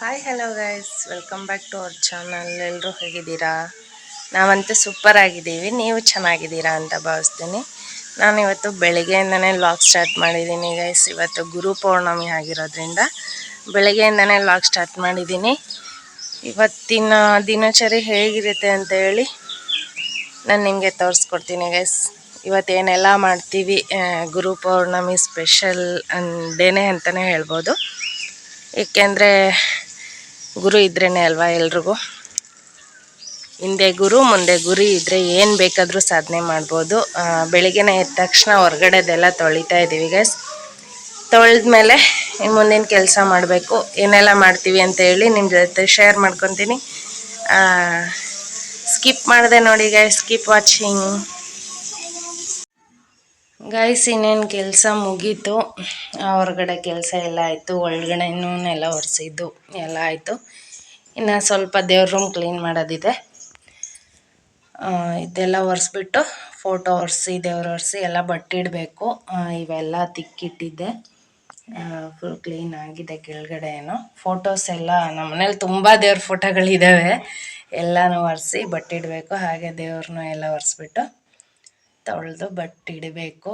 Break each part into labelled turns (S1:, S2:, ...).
S1: Hi hello guys welcome back to our channel ಎಲ್ಲರೂ ಹೇಗಿದ್ದೀರಾ? ನಾವಂತೂ ಸೂಪರ್ ಆಗಿದ್ದೀವಿ. ನೀವು ಚೆನ್ನಾಗಿದ್ದೀರಾ ಅಂತ ಭಾವಿಸ್ತೀನಿ. ನಾನು ಇವತ್ತು ಬೆಳಗ್ಗೆಯಿಂದನೇ ಲಾಗ್ ಸ್ಟಾರ್ಟ್ ಮಾಡಿದ್ದೀನಿ ಗೈಸ್ ಇವತ್ತು ಗುರು ಪೌರ್ಣಮಿ ಆಗಿರೋದ್ರಿಂದ ಬೆಳಗ್ಗೆಯಿಂದನೇ ಲಾಗ್ ಸ್ಟಾರ್ಟ್ ಮಾಡಿದ್ದೀನಿ. ಇವತ್ತಿನ ದಿನಚರಿ ಹೇಗಿರುತ್ತೆ ಅಂತ ಹೇಳಿ ನಾನು ನಿಮಗೆ ತೋರಿಸ್ಕೊಡ್ತೀನಿ ಗೈಸ್ ಇವತ್ತೇನೆಲ್ಲ ಮಾಡ್ತೀವಿ ಗುರು ಪೌರ್ಣಮಿ ಸ್ಪೆಷಲ್ ಡೇನೇ ಅಂತಲೇ ಹೇಳ್ಬೋದು. ಏಕೆಂದರೆ ಗುರು ಇದ್ರೇ ಅಲ್ವಾ ಎಲ್ರಿಗೂ? ಹಿಂದೆ ಗುರು, ಮುಂದೆ ಗುರಿ ಇದ್ದರೆ ಏನು ಬೇಕಾದರೂ ಸಾಧನೆ ಮಾಡ್ಬೋದು. ಬೆಳಿಗ್ಗೆ ಬೆಳಿಗ್ಗೆನೇ ಎದ್ದ ತಕ್ಷಣ ಹೊರಗಡೆದೆಲ್ಲ ತೊಳಿತಾ ಇದ್ದೀವಿ ಗೈಸ್ ತೊಳೆದ್ಮೇಲೆ ಮುಂದಿನ ಕೆಲಸ ಮಾಡಬೇಕು. ಏನೆಲ್ಲ ಮಾಡ್ತೀವಿ ಅಂತ ಹೇಳಿ ನಿಮ್ಮ ಜೊತೆ ಶೇರ್ ಮಾಡ್ಕೊತೀನಿ. ಸ್ಕಿಪ್ ಮಾಡಿದೆ ನೋಡಿ ಗೈಸ್ ಸ್ಕಿಪ್ ವಾಚಿಂಗ್ ಗೈಸ್ ಇನ್ನೇನು ಕೆಲಸ ಮುಗೀತು. ಹೊರಗಡೆ ಕೆಲಸ ಎಲ್ಲ ಆಯಿತು. ಒಳಗಡೆನೂ ನೆಲ ಒರೆಸಿದ್ದು. ಎಲ್ಲ ಆಯಿತು. ಇನ್ನು ಸ್ವಲ್ಪ ದೇವ್ರ ರೂಮ್ ಕ್ಲೀನ್ ಮಾಡೋದಿದೆ. ಇದೆಲ್ಲ ಒರೆಸ್ಬಿಟ್ಟು ಫೋಟೋ ಒರೆಸಿ, ದೇವ್ರು ಒರೆಸಿ ಎಲ್ಲ ಬಟ್ಟಿಡಬೇಕು ಇವೆಲ್ಲ ತಿಕ್ಕಿಟ್ಟಿದ್ದೆ. ಫುಲ್ ಕ್ಲೀನ್ ಆಗಿದೆ ಕೆಳಗಡೆ ಏನೋ. ಫೋಟೋಸ್ ಎಲ್ಲ ನಮ್ಮ ಮನೇಲಿ ತುಂಬ ದೇವ್ರ ಫೋಟೋಗಳಿದ್ದಾವೆ ಎಲ್ಲನೂ ಒರೆಸಿ ಬಟ್ಟೆ ಇಡಬೇಕು. ಹಾಗೆ ದೇವ್ರನ್ನೂ ಎಲ್ಲ ಒರೆಸ್ಬಿಟ್ಟು ತೊಳೆದು ಬಟ್ಟೆ ಇಡಬೇಕು.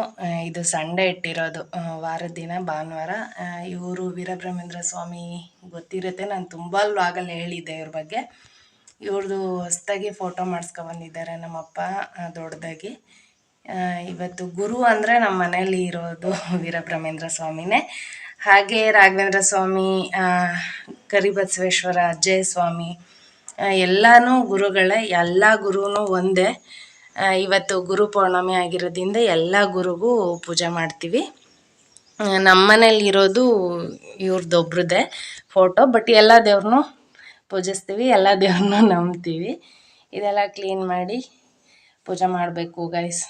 S1: ಇದು ಸಂಡೇ ಇಟ್ಟಿರೋದು. ವಾರದ ದಿನ, ಭಾನುವಾರ. ಇವರು ವೀರಬ್ರಹ್ಮೇಂದ್ರ ಸ್ವಾಮಿ ಗೊತ್ತಿರುತ್ತೆ. ನಾನು ತುಂಬ ಆಗಲ್ಲಿ ಹೇಳಿದ್ದೆ ಇವ್ರ ಬಗ್ಗೆ. ಇವ್ರದ್ದು ಹೊಸ್ದಾಗಿ ಫೋಟೋ ಮಾಡಿಸ್ಕೊಬಂದಿದ್ದಾರೆ ನಮ್ಮಪ್ಪ ದೊಡ್ಡದಾಗಿ ಇವತ್ತು ಗುರು ಅಂದರೆ ನಮ್ಮ ಮನೇಲಿ ಇರೋದು ವೀರಬ್ರಹ್ಮೇಂದ್ರ ಸ್ವಾಮಿನೇ. ಹಾಗೆ ರಾಘವೇಂದ್ರ ಸ್ವಾಮಿ ಕರಿಬಸವೇಶ್ವರ ಅಜ್ಜಯ ಸ್ವಾಮಿ ಎಲ್ಲಾನು ಗುರುಗಳೇ. ಎಲ್ಲ ಗುರುನೂ ಒಂದೇ. ಇವತ್ತು ಗುರು ಪೌರ್ಣಮಿ ಆಗಿರೋದ್ರಿಂದ ಎಲ್ಲ ಗುರುಗೂ ಪೂಜೆ ಮಾಡ್ತೀವಿ. ನಮ್ಮನೇಲಿ ನಮ್ಮ ಮನೇಲಿ ಇರೋದು ಇವ್ರದ್ದೊಬ್ರದ್ದೇ ಫೋಟೋ ಬಟ್ ಎಲ್ಲ ದೇವ್ರನ್ನೂ ಪೂಜಿಸ್ತೀವಿ, ಎಲ್ಲ ದೇವ್ರನ್ನೂ ನಂಬ್ತೀವಿ. ಇದೆಲ್ಲ ಕ್ಲೀನ್ ಮಾಡಿ ಪೂಜೆ ಮಾಡಬೇಕು ಗೈಸ್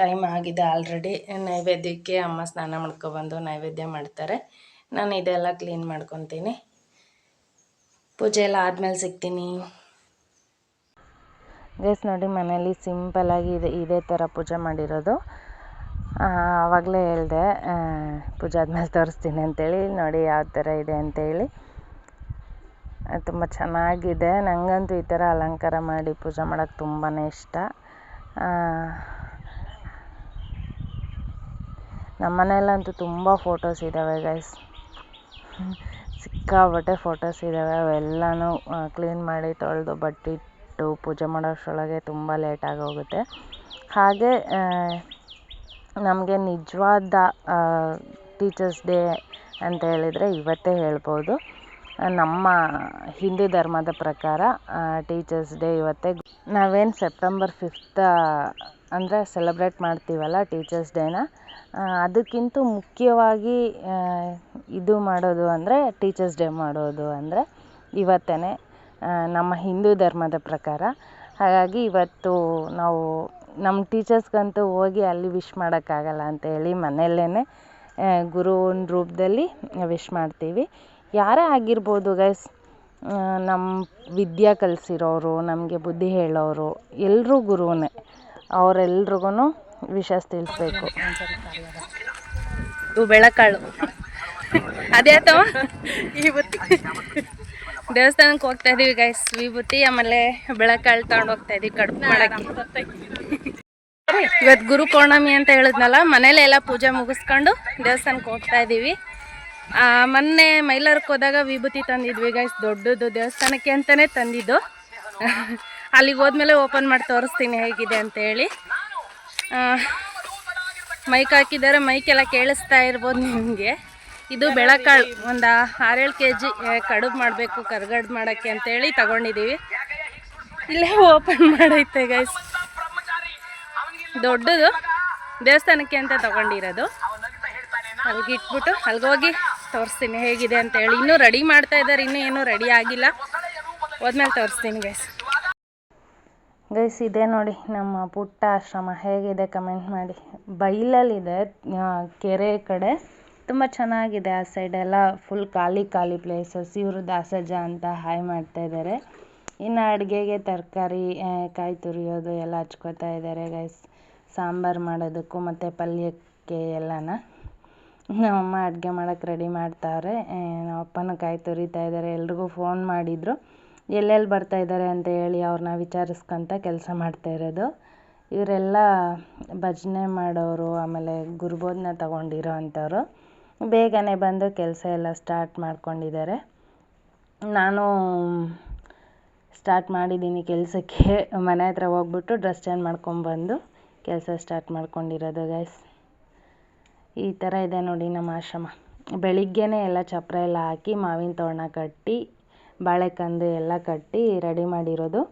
S1: ಟೈಮ್ ಆಗಿದೆ ಆಲ್ರೆಡಿ ನೈವೇದ್ಯಕ್ಕೆ ಅಮ್ಮ ಸ್ನಾನ ಮಾಡ್ಕೊಬಂದು ನೈವೇದ್ಯ ಮಾಡ್ತಾರೆ. ನಾನು ಇದೆಲ್ಲ ಕ್ಲೀನ್ ಮಾಡ್ಕೊತೀನಿ. ಪೂಜೆ ಎಲ್ಲ ಆದಮೇಲೆ ಸಿಗ್ತೀನಿ. ಗೈಸ್ ನೋಡಿ ಮನೇಲಿ ಸಿಂಪಲ್ಲಾಗಿ ಇದೆ, ಇದೇ ಥರ ಪೂಜೆ ಮಾಡಿರೋದು. ಆವಾಗಲೇ ಹೇಳಿದೆ ಪೂಜೆ ಆದಮೇಲೆ ತೋರಿಸ್ತೀನಿ ಅಂತೇಳಿ. ನೋಡಿ, ಯಾವ ಥರ ಇದೆ ಅಂತೇಳಿ. ತುಂಬ ಚೆನ್ನಾಗಿದೆ. ನನಗಂತೂ ಈ ಥರ ಅಲಂಕಾರ ಮಾಡಿ ಪೂಜೆ ಮಾಡೋಕ್ಕೆ ತುಂಬಾ ಇಷ್ಟ. ನಮ್ಮ ಮನೆಯಲ್ಲಂತೂ ತುಂಬ ಫೋಟೋಸ್ ಇದ್ದಾವೆ ಗೈಸ್ ಸಿಕ್ಕಾಪಟ್ಟೆ ಫೋಟೋಸ್ ಇದ್ದಾವೆ ಅವೆಲ್ಲನೂ ಕ್ಲೀನ್ ಮಾಡಿ ತೊಳೆದು ಬಟ್ಟಿಟ್ಟು ಪೂಜೆ ಮಾಡೋಷ್ಟರೊಳಗೆ ತುಂಬ ಲೇಟಾಗಿ ಹೋಗುತ್ತೆ. ಹಾಗೆ ನಮಗೆ ನಿಜವಾದ ಟೀಚರ್ಸ್ ಡೇ ಅಂತ ಹೇಳಿದರೆ ಇವತ್ತೇ ಹೇಳ್ಬೋದು. ನಮ್ಮ ಹಿಂದೂ ಧರ್ಮದ ಪ್ರಕಾರ ಟೀಚರ್ಸ್ ಡೇ ಇವತ್ತೇ ನಾವೇನು ಸೆಪ್ಟೆಂಬರ್ ಫಿಫ್ತ್ ಅಂದರೆ ಸೆಲೆಬ್ರೇಟ್ ಮಾಡ್ತೀವಲ್ಲ ಟೀಚರ್ಸ್ ಡೇನ ಅದಕ್ಕಿಂತ ಮುಖ್ಯವಾಗಿ ಇದು ಮಾಡೋದು ಅಂದರೆ ಟೀಚರ್ಸ್ ಡೇ ಮಾಡೋದು ಅಂದರೆ ಇವತ್ತೇ ನಮ್ಮ ಹಿಂದೂ ಧರ್ಮದ ಪ್ರಕಾರ. ಹಾಗಾಗಿ ಇವತ್ತು ನಾವು ನಮ್ಮ ಟೀಚರ್ಸ್ಗಂತೂ ಹೋಗಿ ಅಲ್ಲಿ ವಿಶ್ ಮಾಡೋಕ್ಕಾಗಲ್ಲ ಅಂತೇಳಿ ಮನೆಯಲ್ಲೇ ಗುರುವಿನ ರೂಪದಲ್ಲಿ ವಿಶ್ ಮಾಡ್ತೀವಿ. ಯಾರೇ ಆಗಿರ್ಬೋದು ಗೈಸ್ ನಮ್ಮ ವಿದ್ಯೆ ಕಲಿಸಿರೋರು, ನಮಗೆ ಬುದ್ಧಿ ಹೇಳೋರು ಎಲ್ಲರೂ ಗುರುವೇ ಅವರೆಲ್ರಿಗೂ ವಿಶಸ್ ತಿಳಿಸ್ಬೇಕು. ಬೆಳಕಾಳು. ಅದೇ ಅಥವಾ? ವಿಭೂತಿ ದೇವಸ್ಥಾನಕ್ಕೆ ಹೋಗ್ತಾ ಇದೀವಿ ಗೈಸ್ ವಿಭೂತಿ ಆಮೇಲೆ ಬೆಳಕಾಳು ತಗೊಂಡು ಹೋಗ್ತಾ ಇದೀವಿ ಕಡುಬು ಮಾಡಕ್ಕೆ. ಇವತ್ತು ಗುರು ಪೌರ್ಣಮಿ ಅಂತ ಹೇಳಿದ್ನಲ್ಲ ಮನೇಲೆ ಎಲ್ಲ ಪೂಜೆ ಮುಗಿಸ್ಕೊಂಡು ದೇವಸ್ಥಾನಕ್ಕೆ ಹೋಗ್ತಾ ಇದೀವಿ. ಆ, ಮೊನ್ನೆ ಮೈಲಾರಕ್ಕೆ ಹೋದಾಗ ವಿಭೂತಿ ತಂದಿದ್ವಿ ಗೈಸ್ ದೊಡ್ಡದು ದೇವಸ್ಥಾನಕ್ಕೆ ಅಂತಲೇ ತಂದಿದ್ದು. ಅಲ್ಲಿಗೆ ಹೋದ್ಮೇಲೆ ಓಪನ್ ಮಾಡಿ ತೋರಿಸ್ತೀನಿ ಹೇಗಿದೆ ಅಂತೇಳಿ ಮೈಕ್ ಹಾಕಿದ್ದಾರೆ ಮೈಕೆಲ್ಲ ಕೇಳಿಸ್ತಾ ಇರ್ಬೋದು ನಿಮಗೆ. ಇದು ಬೆಳಕಾಳು. ಒಂದು ಆರೇಳು ಕೆ ಜಿ ಕಡುಬು ಮಾಡಬೇಕು ಮಾಡಕ್ಕೆ ಮಾಡೋಕ್ಕೆ ಅಂತೇಳಿ ತಗೊಂಡಿದ್ದೀವಿ ಇಲ್ಲೇ ಓಪನ್ ಮಾಡೈತೆ ಗೈಸ್ ದೊಡ್ಡದು. ದೇವಸ್ಥಾನಕ್ಕೆ ಅಂತ ತಗೊಂಡಿರೋದು. ಅಲ್ಲಿಗೆ ಇಟ್ಬಿಟ್ಟು ಅಲ್ಲಿಗೆ ಹೋಗಿ ತೋರಿಸ್ತೀನಿ ಹೇಗಿದೆ ಅಂತ ಹೇಳಿ ಇನ್ನೂ ರೆಡಿ ಮಾಡ್ತಾ ಇದ್ದಾರೆ, ಇನ್ನೂ ಏನೂ ರೆಡಿ ಆಗಿಲ್ಲ. ಹೋದ್ಮೇಲೆ ತೋರಿಸ್ತೀನಿ ಗೈಸ್ ಗೈಸ್ ಇದೆ ನೋಡಿ ನಮ್ಮ ಪುಟ್ಟ ಆಶ್ರಮ. ಹೇಗಿದೆ ಕಮೆಂಟ್ ಮಾಡಿ. ಬೈಲಲ್ಲಿದೆ ಕೆರೆ ಕಡೆ. ತುಂಬ ಚೆನ್ನಾಗಿದೆ ಆ ಸೈಡೆಲ್ಲ ಫುಲ್ ಖಾಲಿ ಖಾಲಿ ಪ್ಲೇಸಸ್ ಇವರು ದಾಸಜಾ ಅಂತ ಹಾಯ್ ಮಾಡ್ತಾ ಇದ್ದಾರೆ ಇನ್ನು ಅಡುಗೆಗೆ ತರಕಾರಿ ಕಾಯಿ ತುರಿಯೋದು ಎಲ್ಲ ಹಚ್ಕೋತಾ ಇದ್ದಾರೆ ಗೈಸ್ ಸಾಂಬಾರು ಮಾಡೋದಕ್ಕೂ ಮತ್ತು ಪಲ್ಯಕ್ಕೆ ಎಲ್ಲನ. ನಮ್ಮಮ್ಮ ಅಡುಗೆ ಮಾಡೋಕ್ಕೆ ರೆಡಿ ಮಾಡ್ತಾವ್ರೆ. ನಮ್ಮ ಅಪ್ಪನ ಕಾಯಿ ತುರಿತಾ ಇದ್ದಾರೆ ಎಲ್ರಿಗೂ ಫೋನ್ ಮಾಡಿದರು. ಎಲ್ಲೆಲ್ಲಿ ಬರ್ತಾ ಇದ್ದಾರೆ ಅಂತ ಹೇಳಿ ಅವ್ರನ್ನ ವಿಚಾರಿಸ್ಕೊಂತ ಕೆಲಸ ಮಾಡ್ತಾ ಇರೋದು. ಇವರೆಲ್ಲ ಭಜನೆ ಮಾಡೋರು, ಆಮೇಲೆ ಗುರುಬೋಧನ ತಗೊಂಡಿರೋ ಅಂಥವ್ರು. ಬೇಗನೆ ಬಂದು ಕೆಲಸ ಎಲ್ಲ ಸ್ಟಾರ್ಟ್ ಮಾಡ್ಕೊಂಡಿದ್ದಾರೆ. ನಾನು ಸ್ಟಾರ್ಟ್ ಮಾಡಿದ್ದೀನಿ ಕೆಲಸಕ್ಕೆ. ಮನೆ ಹತ್ರ ಹೋಗ್ಬಿಟ್ಟು ಡ್ರೆಸ್ ಚೇಂಜ್ ಮಾಡ್ಕೊಂಬಂದು ಕೆಲಸ ಸ್ಟಾರ್ಟ್ ಮಾಡ್ಕೊಂಡಿರೋದು ಗೈಸ್ ಈ ಥರ ಇದೆ ನೋಡಿ ನಮ್ಮ ಆಶ್ರಮ. ಬೆಳಿಗ್ಗೆನೇ ಎಲ್ಲ ಚಪ್ಪರ ಎಲ್ಲ ಹಾಕಿ, ಮಾವಿನ ತೋರಣ ಕಟ್ಟಿ, ಬಾಳೆಕಂದು ಎಲ್ಲ ಕಟ್ಟಿ ರೆಡಿ ಮಾಡಿರೋದು.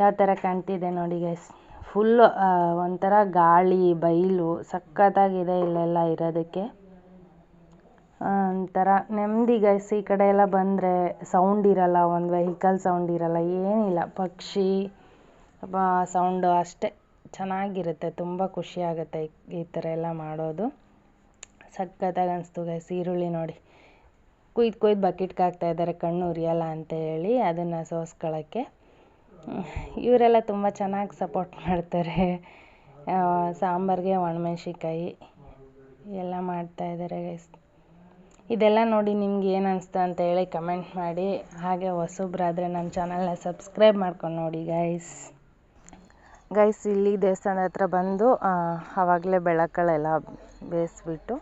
S1: ಯಾವ ಥರ ಕಾಣ್ತಿದೆ ನೋಡಿ ಗೈಸ್ ಫುಲ್ಲು ಒಂಥರ ಗಾಳಿ ಬಯಲು ಸಖತ್ತಾಗಿದೆ ಇಲ್ಲೆಲ್ಲ ಇರೋದಕ್ಕೆ. ಒಂಥರ ನೆಮ್ಮದಿ ಗೈಸ್ ಈ ಕಡೆ ಎಲ್ಲ ಬಂದರೆ ಸೌಂಡ್ ಇರಲ್ಲ, ಒಂದು ವೆಹಿಕಲ್ ಸೌಂಡ್ ಇರಲ್ಲ, ಏನಿಲ್ಲ. ಪಕ್ಷಿ ಸೌಂಡು ಅಷ್ಟೇ. ಚೆನ್ನಾಗಿರುತ್ತೆ, ತುಂಬ ಖುಷಿ ಆಗುತ್ತೆ ಈ ಥರ ಎಲ್ಲ ಮಾಡೋದು. ಸಖತ್ತಾಗಿ ಅನಿಸ್ತು ಗೈಸ್ ಈರುಳ್ಳಿ ನೋಡಿ. ಕುಯ್ದು ಕುಯ್ದು ಬಕೆಟ್ಗೆ ಹಾಕ್ತಾ ಇದ್ದಾರೆ ಕಣ್ಣು ಉರಿಯಲ್ಲ ಅಂತ ಹೇಳಿ ಅದನ್ನು ಸೋಸ್ಕೊಳ್ಳೋಕ್ಕೆ ಇವರೆಲ್ಲ ತುಂಬ ಚೆನ್ನಾಗಿ ಸಪೋರ್ಟ್ ಮಾಡ್ತಾರೆ. ಸಾಂಬಾರಿಗೆ, ಒಣಮೆಣ್ಸಿನ್ಕಾಯಿ ಎಲ್ಲ ಮಾಡ್ತಾ ಇದ್ದಾರೆ ಗೈಸ್ ಇದೆಲ್ಲ ನೋಡಿ ನಿಮ್ಗೆ ಏನು ಅನಿಸ್ತು ಅಂತ ಹೇಳಿ ಕಮೆಂಟ್ ಮಾಡಿ. ಹಾಗೆ ಹೊಸಬ್ರಾದರೆ ನನ್ನ ಚಾನಲ್ನ ಸಬ್ಸ್ಕ್ರೈಬ್ ಮಾಡ್ಕೊಂಡು ನೋಡಿ ಗೈಸ್ ಗೈಸ್ ಇಲ್ಲಿ ದೇವಸ್ಥಾನದ ಹತ್ರ ಬಂದು ಆವಾಗಲೇ ಬೆಳಕಳೆಲ್ಲ ಬೇಯಿಸ್ಬಿಟ್ಟು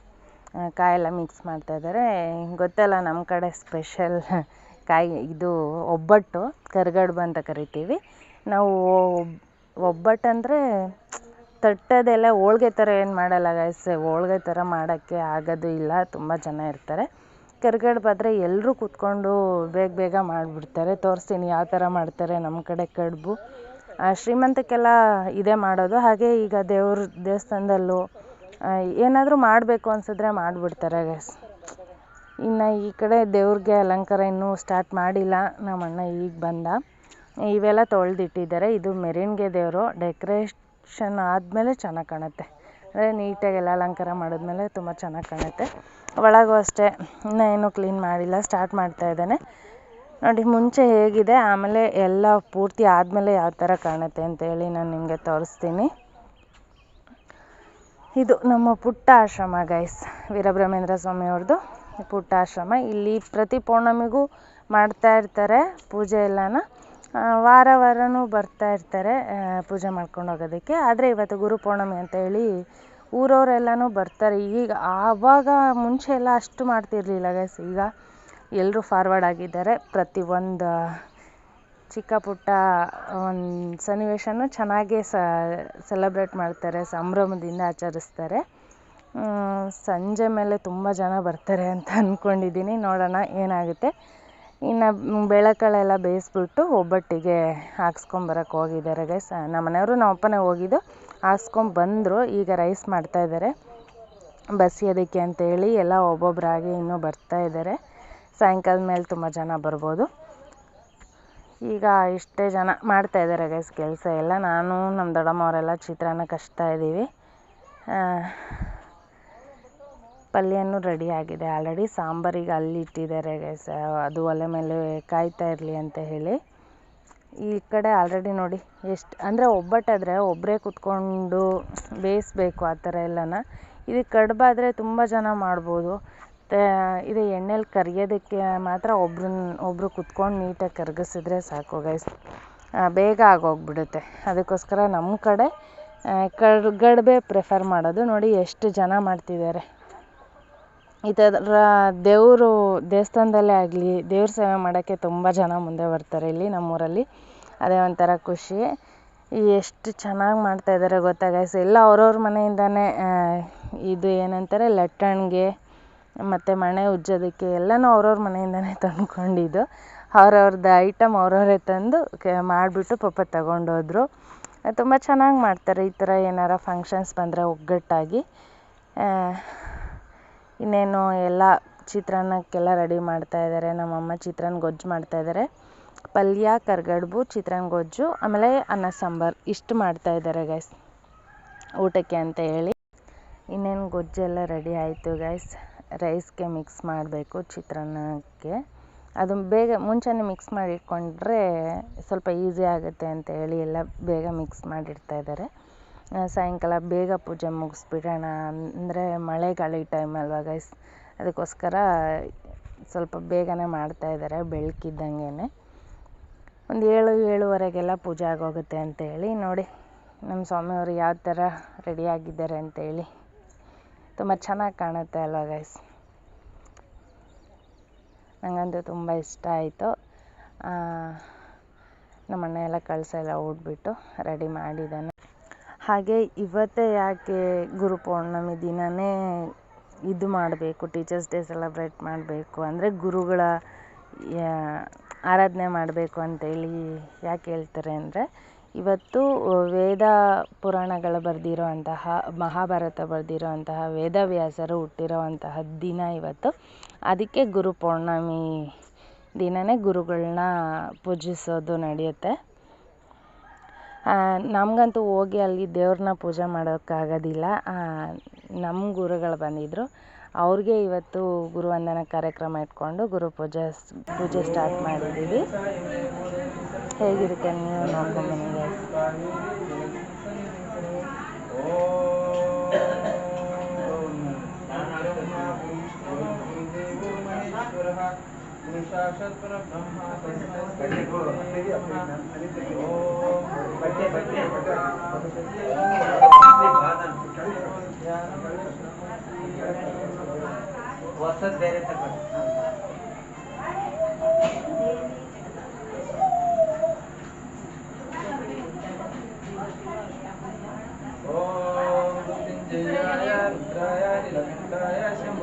S1: ಕಾಯೆಲ್ಲ ಮಿಕ್ಸ್ ಮಾಡ್ತಾಯಿದ್ದಾರೆ ಗೊತ್ತಲ್ಲ ನಮ್ಮ ಕಡೆ ಸ್ಪೆಷಲ್ ಕಾಯಿ, ಇದು ಒಬ್ಬಟ್ಟು ಕರ್ಗಡ್ಬು ಅಂತ ಕರಿತೀವಿ. ನಾವು ಒಬ್ಬಟ್ಟು ಅಂದರೆ ತಟ್ಟೋದೆಲ್ಲ ಹೋಳ್ಗೆ ಥರ ಏನು ಮಾಡಲ್ಲ ಗಾಯ್ಸ್ ಹೋಳ್ಗೆ ಥರ ಮಾಡೋಕ್ಕೆ ಆಗೋದು ಇಲ್ಲ, ತುಂಬ ಜನ ಇರ್ತಾರೆ. ಕರ್ಗಡ್ಬು ಆದರೆ ಎಲ್ಲರೂ ಕೂತ್ಕೊಂಡು ಬೇಗ ಬೇಗ ಮಾಡಿಬಿಡ್ತಾರೆ. ತೋರಿಸ್ತೀನಿ ಯಾವ ಥರ ಮಾಡ್ತಾರೆ ನಮ್ಮ ಕಡೆ ಕಡುಬು. ಶ್ರೀಮಂತಕ್ಕೆಲ್ಲ ಇದೇ ಮಾಡೋದು. ಹಾಗೆ ಈಗ ದೇವ್ರ ದೇವಸ್ಥಾನದಲ್ಲೂ ಏನಾದರೂ ಮಾಡಬೇಕು ಅನಿಸಿದ್ರೆ ಮಾಡಿಬಿಡ್ತಾರೆ ಗಾಯ್ಸ್ ಇನ್ನು ಈ ಕಡೆ ದೇವ್ರಿಗೆ ಅಲಂಕಾರ ಇನ್ನೂ ಸ್ಟಾರ್ಟ್ ಮಾಡಿಲ್ಲ. ನಮ್ಮ ಅಣ್ಣ ಈಗ ಬಂದ. ಇವೆಲ್ಲ ತೊಳೆದಿಟ್ಟಿದ್ದಾರೆ. ಇದು ಮೆರವಣಿಗೆ ದೇವರು. ಡೆಕೋರೇಷನ್ ಆದಮೇಲೆ ಚೆನ್ನಾಗಿ ಕಾಣುತ್ತೆ. ಅಂದರೆ ನೀಟಾಗೆಲ್ಲ ಅಲಂಕಾರ ಮಾಡಿದ್ಮೇಲೆ ತುಂಬ ಚೆನ್ನಾಗಿ ಕಾಣುತ್ತೆ. ಒಳಗೂ ಅಷ್ಟೇ, ಇನ್ನೂ ಏನೂ ಕ್ಲೀನ್ ಮಾಡಿಲ್ಲ ಸ್ಟಾರ್ಟ್ ಮಾಡ್ತಾ ಇದ್ದಾನೆ. ನೋಡಿ, ಮುಂಚೆ ಹೇಗಿದೆ, ಆಮೇಲೆ ಎಲ್ಲ ಪೂರ್ತಿ ಆದಮೇಲೆ ಯಾವ ಥರ ಕಾಣುತ್ತೆ ಅಂತೇಳಿ ನಾನು ನಿಮಗೆ ತೋರಿಸ್ತೀನಿ. ಇದು ನಮ್ಮ ಪುಟ್ಟ ಆಶ್ರಮ ಗೈಸ್ ವೀರಬ್ರಹ್ಮೇಂದ್ರ ಸ್ವಾಮಿಯವ್ರದ್ದು ಪುಟ್ಟ ಆಶ್ರಮ ಇಲ್ಲಿ ಪ್ರತಿ ಪೌರ್ಣಮಿಗೂ ಮಾಡ್ತಾ ಇರ್ತಾರೆ ಪೂಜೆ ಎಲ್ಲನ. ವಾರ ವಾರನೂ ಬರ್ತಾ ಇರ್ತಾರೆ ಪೂಜೆ ಮಾಡ್ಕೊಂಡು ಹೋಗೋದಕ್ಕೆ. ಆದರೆ ಇವತ್ತು ಗುರು ಪೌರ್ಣಮಿ ಅಂತ ಹೇಳಿ ಊರವರೆಲ್ಲನೂ ಬರ್ತಾರೆ. ಈಗ ಆವಾಗ ಮುಂಚೆ ಎಲ್ಲ ಅಷ್ಟು ಮಾಡ್ತಿರಲಿಲ್ಲ ಗೈಸ್ ಈಗ ಎಲ್ಲರೂ ಫಾರ್ವರ್ಡ್ ಆಗಿದ್ದಾರೆ. ಪ್ರತಿಯೊಂದು ಚಿಕ್ಕ ಪುಟ್ಟ ಒಂದು ಸನ್ನಿವೇಶನೂ ಚೆನ್ನಾಗೇ ಸೆಲೆಬ್ರೇಟ್ ಮಾಡ್ತಾರೆ, ಸಂಭ್ರಮದಿಂದ ಆಚರಿಸ್ತಾರೆ. ಸಂಜೆ ಮೇಲೆ ತುಂಬ ಜನ ಬರ್ತಾರೆ ಅಂತ ಅಂದ್ಕೊಂಡಿದ್ದೀನಿ ನೋಡೋಣ ಏನಾಗುತ್ತೆ. ಇನ್ನು ಬೇಳೆಕಾಳೆಲ್ಲ ಬೇಯಿಸ್ಬಿಟ್ಟು ಒಬ್ಬಟ್ಟಿಗೆ ಹಾಕ್ಸ್ಕೊಂಬರಕ್ಕೆ ಹೋಗಿದ್ದಾರೆ ಗೈಸ್ ನಮ್ಮ ಮನೆಯವರು, ನಮ್ಮ ಅಪ್ಪನೇ ಹೋಗಿದ್ದು ಹಾಕ್ಸ್ಕೊಂಬಂದರು ಈಗ ರೈಸ್ ಮಾಡ್ತಾಯಿದ್ದಾರೆ ಬಸಿಯೋದಕ್ಕೆ ಅಂತೇಳಿ ಎಲ್ಲ ಒಬ್ಬೊಬ್ಬರಾಗಿ ಇನ್ನೂ ಬರ್ತಾ ಇದ್ದಾರೆ. ಸಾಯಂಕಾಲದ ಮೇಲೆ ತುಂಬ ಜನ ಬರ್ಬೋದು. ಈಗ ಇಷ್ಟೇ ಜನ ಮಾಡ್ತಾ ಇದ್ದಾರೆ ಗೈಸ್ ಕೆಲಸ ಎಲ್ಲ. ನಾನು, ನಮ್ಮ ದೊಡ್ಡಮ್ಮ ಅವರೆಲ್ಲ ಚಿತ್ರಾನ್ನ ಕಚ್ತಾ ಇದ್ದೀವಿ. ಪಲ್ಯನೂ ರೆಡಿ ಆಗಿದೆ. ಆಲ್ರೆಡಿ ಸಾಂಬಾರಿಗೆ ಅಲ್ಲಿ ಇಟ್ಟಿದ್ದಾರೆ ಗೈಸ್ ಅದು ಒಲೆ ಮೇಲೆ ಕಾಯ್ತಾ ಇರಲಿ ಅಂತ ಹೇಳಿ. ಈ ಕಡೆ ಆಲ್ರೆಡಿ ನೋಡಿ ಎಷ್ಟು, ಅಂದರೆ ಒಬ್ಬಟ್ಟಾದರೆ ಒಬ್ಬರೇ ಕೂತ್ಕೊಂಡು ಬೇಯಿಸ್ಬೇಕು ಆ ಥರ ಎಲ್ಲನ. ಇದು ಕಡುಬಾದರೆ ತುಂಬ ಜನ ಮಾಡ್ಬೋದು. ಇದು ಎಣ್ಣೆಲಿ ಕರಿಯೋದಕ್ಕೆ ಮಾತ್ರ ಒಬ್ರನ್ನ ಒಬ್ಬರು ಕುತ್ಕೊಂಡು ನೀಟಾಗಿ ಕರಗಿಸಿದ್ರೆ ಸಾಕು ಗೈಸ್ ಬೇಗ ಆಗೋಗ್ಬಿಡುತ್ತೆ. ಅದಕ್ಕೋಸ್ಕರ ನಮ್ಮ ಕಡೆ ಕಡ್ಗಡ್ಬೇ ಪ್ರಿಫರ್ ಮಾಡೋದು. ನೋಡಿ ಎಷ್ಟು ಜನ ಮಾಡ್ತಿದ್ದಾರೆ. ಈ ಥರ ದೇವರು ದೇವಸ್ಥಾನದಲ್ಲೇ ಆಗಲಿ ದೇವ್ರ ಸೇವೆ ಮಾಡೋಕ್ಕೆ ತುಂಬ ಜನ ಮುಂದೆ ಬರ್ತಾರೆ ಇಲ್ಲಿ ನಮ್ಮೂರಲ್ಲಿ. ಅದೇ ಒಂಥರ ಖುಷಿ. ಎಷ್ಟು ಚೆನ್ನಾಗಿ ಮಾಡ್ತಾಯಿದ್ದಾರೆ ಗೊತ್ತಾ ಗೈಸ್ ಎಲ್ಲ ಅವ್ರವ್ರ ಮನೆಯಿಂದನೇ ಇದು ಏನಂತಾರೆ, ಲಟ್ಟಣಿಗೆ, ಮತ್ತು ಮಣೆ ಉಜ್ಜೋದಕ್ಕೆ ಎಲ್ಲನೂ ಅವ್ರವ್ರ ಮನೆಯಿಂದನೇ ತಂದ್ಕೊಂಡಿದ್ದು. ಅವ್ರವ್ರದ್ದು ಐಟಮ್ ಅವ್ರವರೇ ತಂದು ಕೆ, ಮಾಡಿಬಿಟ್ಟು ಪಾಪ ತಗೊಂಡೋದ್ರು. ತುಂಬ ಚೆನ್ನಾಗಿ ಮಾಡ್ತಾರೆ ಈ ಥರ ಏನಾರ ಫಂಕ್ಷನ್ಸ್ ಬಂದರೆ ಒಗ್ಗಟ್ಟಾಗಿ. ಇನ್ನೇನು ಎಲ್ಲ ಚಿತ್ರಾನ್ನಕ್ಕೆಲ್ಲ ರೆಡಿ ಮಾಡ್ತಾ ಇದ್ದಾರೆ. ನಮ್ಮಮ್ಮ ಚಿತ್ರಾನ್ನ ಗೊಜ್ಜು ಮಾಡ್ತಾ ಇದ್ದಾರೆ. ಪಲ್ಯ, ಕರ್ಗಡ್ಬು, ಚಿತ್ರಾನ್ನ ಗೊಜ್ಜು, ಆಮೇಲೆ ಅನ್ನ ಸಾಂಬಾರು ಇಷ್ಟು ಮಾಡ್ತಾಯಿದ್ದಾರೆ ಗೈಸ್ ಊಟಕ್ಕೆ ಅಂತ ಹೇಳಿ. ಇನ್ನೇನು ಗೊಜ್ಜೆಲ್ಲ ರೆಡಿ ಆಯಿತು ಗೈಸ್ ರೈಸ್ಗೆ ಮಿಕ್ಸ್ ಮಾಡಬೇಕು ಚಿತ್ರಾನ್ನಕ್ಕೆ. ಅದು ಬೇಗ ಮುಂಚೆನೇ ಮಿಕ್ಸ್ ಮಾಡಿಟ್ಕೊಂಡ್ರೆ ಸ್ವಲ್ಪ ಈಸಿ ಆಗುತ್ತೆ ಅಂತ ಹೇಳಿ ಎಲ್ಲ ಬೇಗ ಮಿಕ್ಸ್ ಮಾಡಿಡ್ತಾ ಇದ್ದಾರೆ. ಸಾಯಂಕಾಲ ಬೇಗ ಪೂಜೆ ಮುಗಿಸ್ಬಿಡೋಣ. ಅಂದರೆ ಮಳೆ ಗಾಳಿ ಟೈಮ್ ಅಲ್ವಾ ಗೈಸ್ ಅದಕ್ಕೋಸ್ಕರ ಸ್ವಲ್ಪ ಬೇಗನೆ ಮಾಡ್ತಾ ಇದ್ದಾರೆ ಬೆಳಕಿದ್ದಂಗೆ ಒಂದು ಏಳು, ಏಳುವರೆಗೆಲ್ಲ ಪೂಜೆ ಆಗೋಗುತ್ತೆ ಅಂತೇಳಿ ನೋಡಿ. ನಮ್ಮ ಸ್ವಾಮಿಯವರು ಯಾವ ಥರ ರೆಡಿಯಾಗಿದ್ದಾರೆ ಅಂತೇಳಿ. ತುಂಬ ಚೆನ್ನಾಗಿ ಕಾಣುತ್ತೆ ಅಲ್ವಾ ಗೈಸ್ ನನಗಂತೂ ತುಂಬ ಇಷ್ಟ ಆಯಿತು. ನಮ್ಮ ಅಣ್ಣ ಎಲ್ಲ ಕಳಸ ರೆಡಿ ಮಾಡಿದ್ದಾನೆ. ಹಾಗೆ ಇವತ್ತೇ ಯಾಕೆ ಗುರು ಪೌರ್ಣಮಿ ದಿನವೇ ಇದು ಮಾಡಬೇಕು ಟೀಚರ್ಸ್ ಡೇ ಸೆಲೆಬ್ರೇಟ್ ಮಾಡಬೇಕು ಅಂದರೆ ಗುರುಗಳ ಆರಾಧನೆ ಮಾಡಬೇಕು ಅಂತೇಳಿ ಯಾಕೆ ಹೇಳ್ತಾರೆ ಅಂದರೆ ಇವತ್ತು ವೇದ ಪುರಾಣಗಳು ಬರೆದಿರೋ ಅಂತಹ ಮಹಾಭಾರತ ಬರೆದಿರೋ ಅಂತಹ ವೇದವ್ಯಾಸರು ಹುಟ್ಟಿರೋವಂತಹ ದಿನ ಇವತ್ತು. ಅದಕ್ಕೆ ಗುರು ಪೌರ್ಣಮಿ ದಿನವೇ ಗುರುಗಳನ್ನ ಪೂಜಿಸೋದು ನಡೆಯುತ್ತೆ. ನಮಗಂತೂ ಹೋಗಿ ಅಲ್ಲಿ ದೇವ್ರನ್ನ ಪೂಜೆ ಮಾಡೋಕ್ಕಾಗೋದಿಲ್ಲ. ನಮ್ಮ ಗುರುಗಳು ಬಂದಿದ್ದರು ಅವ್ರಿಗೆ ಇವತ್ತು ಗುರುವಂದನ ಕಾರ್ಯಕ್ರಮ ಇಟ್ಕೊಂಡು ಗುರು ಪೂಜೆ ಪೂಜೆ ಸ್ಟಾರ್ಟ್ ಮಾಡಿದ್ದೀವಿ. ಹೇಗಿರುತ್ತೆ ನೀವು ನೋಡ್ಕೊಂಬನ್ನಿ ಗೈಸ್
S2: ಸಾಕ್ಷಾತ್ ಪರಬ್ರಹ್ಮ ತಸ್ಮೈ ಬಟ್ಟೆ ಬಟ್ಟೆ ಹೊಸದ್ ಬೇರೆ ತಗೊಂಡು ಓಂ ಮೃತ್ಯುಂಜಯಾಯ ರುದ್ರಾಯ ನಿಲಕಂಠಾಯ ಶಂಭುವೆ ಅಮೃತಾಯ ಸರ್ವಾಯ ಮಹಾದೇವಾಯ ಜನ್ಮ ಅಲ್ಲಿದ್ದಲ್ಲ ಶಂಭು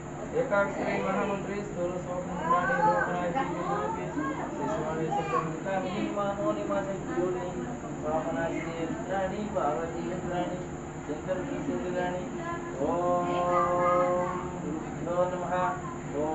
S2: ایکش مہا میری او نما ہو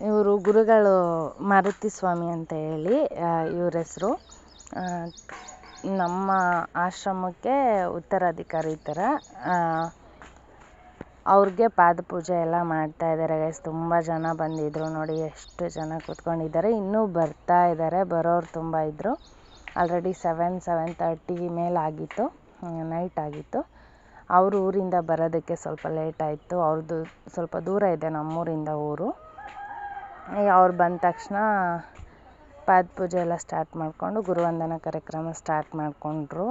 S1: ಇವರು ಗುರುಗಳು ಮಾರುತಿ ಸ್ವಾಮಿ ಅಂತ ಹೇಳಿ ಇವ್ರ ಹೆಸರು. ನಮ್ಮ ಆಶ್ರಮಕ್ಕೆ ಉತ್ತರಾಧಿಕಾರಿ ಥರ ಅವ್ರಿಗೆ ಪಾದಪೂಜೆ ಎಲ್ಲ ಮಾಡ್ತಾ ಇದ್ದಾರೆ. ಗೈಸ್ ತುಂಬ ಜನ ಬಂದಿದ್ದರು ನೋಡಿ, ಎಷ್ಟು ಜನ ಕೂತ್ಕೊಂಡಿದ್ದಾರೆ. ಇನ್ನೂ ಬರ್ತಾ ಇದ್ದಾರೆ, ಬರೋರು ತುಂಬ ಇದ್ದರು ಆಲ್ರೆಡಿ ಸೆವೆನ್ ಸೆವೆನ್ ತರ್ಟಿ ಮೇಲೆ ಆಗಿತ್ತು ನೈಟ್ ಆಗಿತ್ತು. ಅವ್ರ ಊರಿಂದ ಬರೋದಕ್ಕೆ ಸ್ವಲ್ಪ ಲೇಟ್ ಆಯಿತು. ಅವ್ರದ್ದು ಸ್ವಲ್ಪ ದೂರ ಇದೆ ನಮ್ಮೂರಿಂದ ಊರು. ಅವ್ರು ಬಂದ ತಕ್ಷಣ ಪಾದ ಪೂಜೆ ಎಲ್ಲ ಸ್ಟಾರ್ಟ್ ಮಾಡಿಕೊಂಡು ಗುರುವಂದನ ಕಾರ್ಯಕ್ರಮ ಸ್ಟಾರ್ಟ್ ಮಾಡಿಕೊಂಡ್ರು.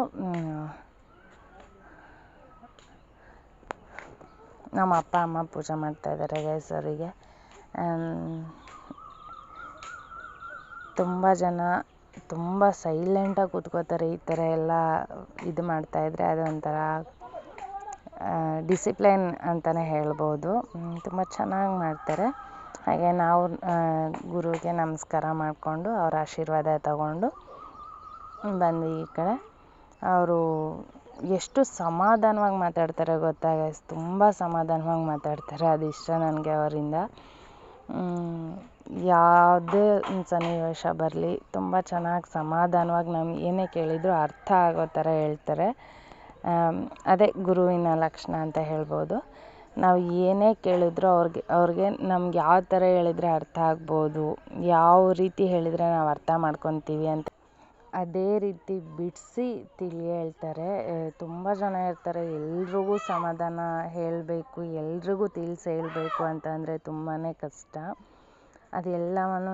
S1: ನಮ್ಮ ಅಪ್ಪ, ಅಮ್ಮ ಪೂಜೆ ಮಾಡ್ತಾಯಿದ್ದಾರೆ ಗೈಸ್ ಅವರಿಗೆ. ತುಂಬ ಜನ ತುಂಬ ಸೈಲೆಂಟಾಗಿ ಕೂತ್ಕೋತಾರೆ ಈ ಥರ ಎಲ್ಲ ಇದು ಮಾಡ್ತಾಯಿದ್ರೆ ಅದೊಂಥರ ಡಿಸಿಪ್ಲೈನ್ ಅಂತಲೇ ಹೇಳ್ಬೋದು. ತುಂಬ ಚೆನ್ನಾಗಿ ಮಾಡ್ತಾರೆ. ಹಾಗೆ ನಾವು ಗುರುಗೆ ನಮಸ್ಕಾರ ಮಾಡಿಕೊಂಡು ಅವ್ರ ಆಶೀರ್ವಾದ ತಗೊಂಡು ಬಂದ್ವಿ ಈ ಕಡೆ. ಅವರು ಎಷ್ಟು ಸಮಾಧಾನವಾಗಿ ಮಾತಾಡ್ತಾರೆ ಗೊತ್ತಾ ಗೈಸ್ ತುಂಬ ಸಮಾಧಾನವಾಗಿ ಮಾತಾಡ್ತಾರೆ ಅದು ಇಷ್ಟ ನನಗೆ ಅವರಿಂದ. ಯಾವುದೇ ಸನ್ನಿವೇಶ ಬರಲಿ, ತುಂಬ ಚೆನ್ನಾಗಿ ಸಮಾಧಾನವಾಗಿ ನಮ್ಗೆ ಏನೇ ಕೇಳಿದರೂ ಅರ್ಥ ಆಗೋ ಥರ ಹೇಳ್ತಾರೆ. ಅದೇ ಗುರುವಿನ ಲಕ್ಷಣ ಅಂತ ಹೇಳ್ಬೋದು. ನಾವು ಏನೇ ಕೇಳಿದ್ರು ಅವ್ರಿಗೆ ಅವ್ರಿಗೆ ನಮ್ಗೆ ಯಾವ ಥರ ಹೇಳಿದ್ರೆ ಅರ್ಥ ಆಗ್ಬೋದು, ಯಾವ ರೀತಿ ಹೇಳಿದರೆ ನಾವು ಅರ್ಥ ಮಾಡ್ಕೊತೀವಿ ಅಂತ. ಅದೇ ರೀತಿ ಬಿಡಿಸಿ ತಿಳಿ ಹೇಳ್ತಾರೆ. ತುಂಬ ಜನ ಇರ್ತಾರೆ ಎಲ್ರಿಗೂ ಸಮಾಧಾನ ಹೇಳಬೇಕು, ಎಲ್ರಿಗೂ ತಿಳಿಸಿ ಹೇಳಬೇಕು ಅಂತಂದರೆ ತುಂಬಾ ಕಷ್ಟ. ಅದೆಲ್ಲವನ್ನು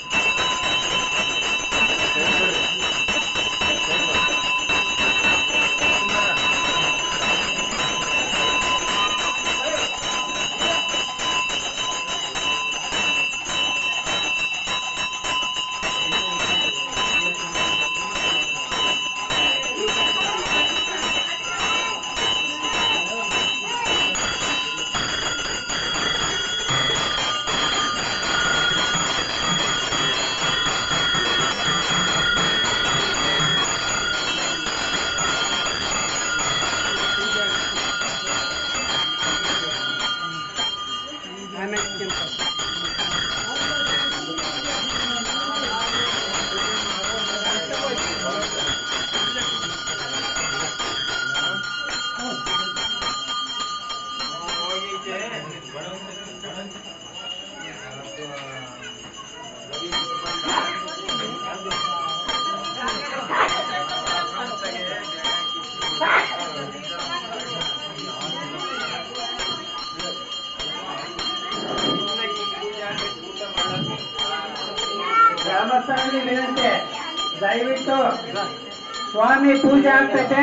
S3: ಸ್ವಾಮಿ ಪೂಜೆ ಆಗ್ತೈತೆ.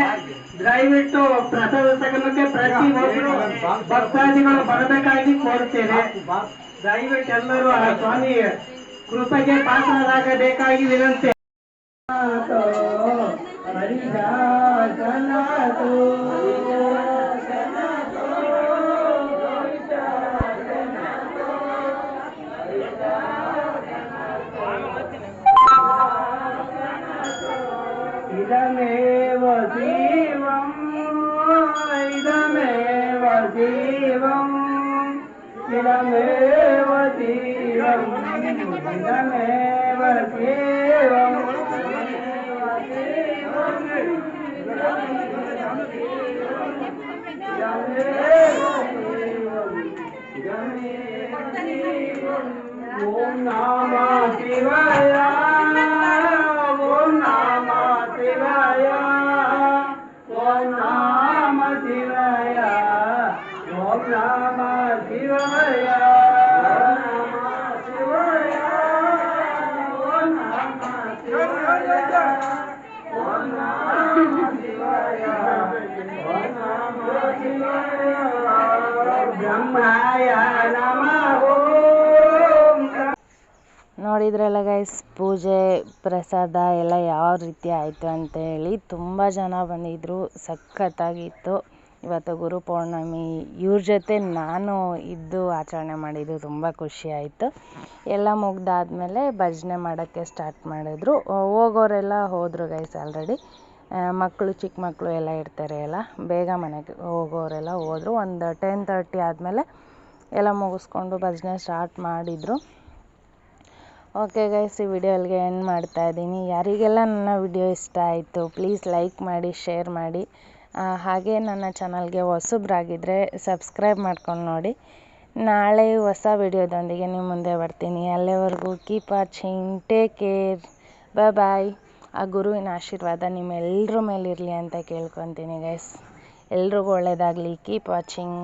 S3: ದಯವಿಟ್ಟು ಪ್ರಸಾದ ತಗೊಳಕ್ಕೆ ಪ್ರತಿ ಒಬ್ಬರು ಭಕ್ತಾದಿಗಳು ಬರಬೇಕಾಗಿ ಕೋರುತ್ತೇನೆ. ದಯವಿಟ್ಟು ಎಲ್ಲರೂ ಆ ಸ್ವಾಮಿ ಕೃಪೆಗೆ ಪಾತ್ರರಾಗಬೇಕಾಗಿ ವಿನಂತಿ. ಹರಿದಾಸನಾಥೋ இதமேவ தீரம் இதமேவ தேவம் ஓம் நாமா சிவயா.
S1: ನೋಡಿದ್ರಲ್ಲ ಗೈಸ್ ಪೂಜೆ ಪ್ರಸಾದ ಎಲ್ಲ ಯಾವ ರೀತಿ ಆಯಿತು ಅಂತೇಳಿ ತುಂಬ ಜನ ಬಂದಿದ್ದರು ಸಖತ್ತಾಗಿತ್ತು. ಇವತ್ತು ಗುರು ಪೌರ್ಣಮಿ, ಇವ್ರ ಜೊತೆ ನಾನು ಇದ್ದು ಆಚರಣೆ ಮಾಡಿದ್ದು ತುಂಬ ಖುಷಿ ಆಯಿತು. ಎಲ್ಲ ಮುಗಿದಾದ್ಮೇಲೆ ಭಜನೆ ಮಾಡೋಕ್ಕೆ ಸ್ಟಾರ್ಟ್ ಮಾಡಿದ್ರು. ಹೋಗೋರೆಲ್ಲ ಹೋದರು ಗೈಸ್ ಆಲ್ರೆಡಿ ಮಕ್ಕಳು ಚಿಕ್ಕ ಮಕ್ಕಳು ಎಲ್ಲ ಇರ್ತಾರೆ ಎಲ್ಲ ಬೇಗ ಮನೆಗೆ ಹೋಗೋರೆಲ್ಲ ಹೋದರು. ಒಂದು ಟೆನ್ ತರ್ಟಿ ಆದಮೇಲೆ ಎಲ್ಲ ಮುಗಿಸ್ಕೊಂಡು ಭಜನೆ ಸ್ಟಾರ್ಟ್ ಮಾಡಿದರು. ಓಕೆ ಗೈಸ್ ಈ ವಿಡಿಯೋ ಅಲ್ಲಿಗೆ ಎಂಡ್ ಮಾಡ್ತಾ ಇದ್ದೀನಿ. ಯಾರಿಗೆಲ್ಲ ನನ್ನ ವಿಡಿಯೋ ಇಷ್ಟ ಆಯಿತು ಪ್ಲೀಸ್ ಲೈಕ್ ಮಾಡಿ ಶೇರ್ ಮಾಡಿ. ಹಾಗೆ ನನ್ನ ಚಾನಲ್ಗೆ ಹೊಸಬ್ರಾಗಿದ್ದರೆ ಸಬ್ಸ್ಕ್ರೈಬ್ ಮಾಡ್ಕೊಂಡು ನೋಡಿ. ನಾಳೆ ಹೊಸ ವಿಡಿಯೋದೊಂದಿಗೆ ನಿಮ್ಮ ಮುಂದೆ ಬರ್ತೀನಿ. ಅಲ್ಲಿವರೆಗೂ keep watching take care bye bye ಆ ಗುರುವಿನ ಆಶೀರ್ವಾದ ನಿಮ್ಮೆಲ್ಲರ ಮೇಲಿರಲಿ ಅಂತ ಕೇಳ್ಕೊತೀನಿ ಗೈಸ್ ಎಲ್ರಿಗೂ ಒಳ್ಳೆಯದಾಗಲಿ ಕೀಪ್ ವಾಚಿಂಗ್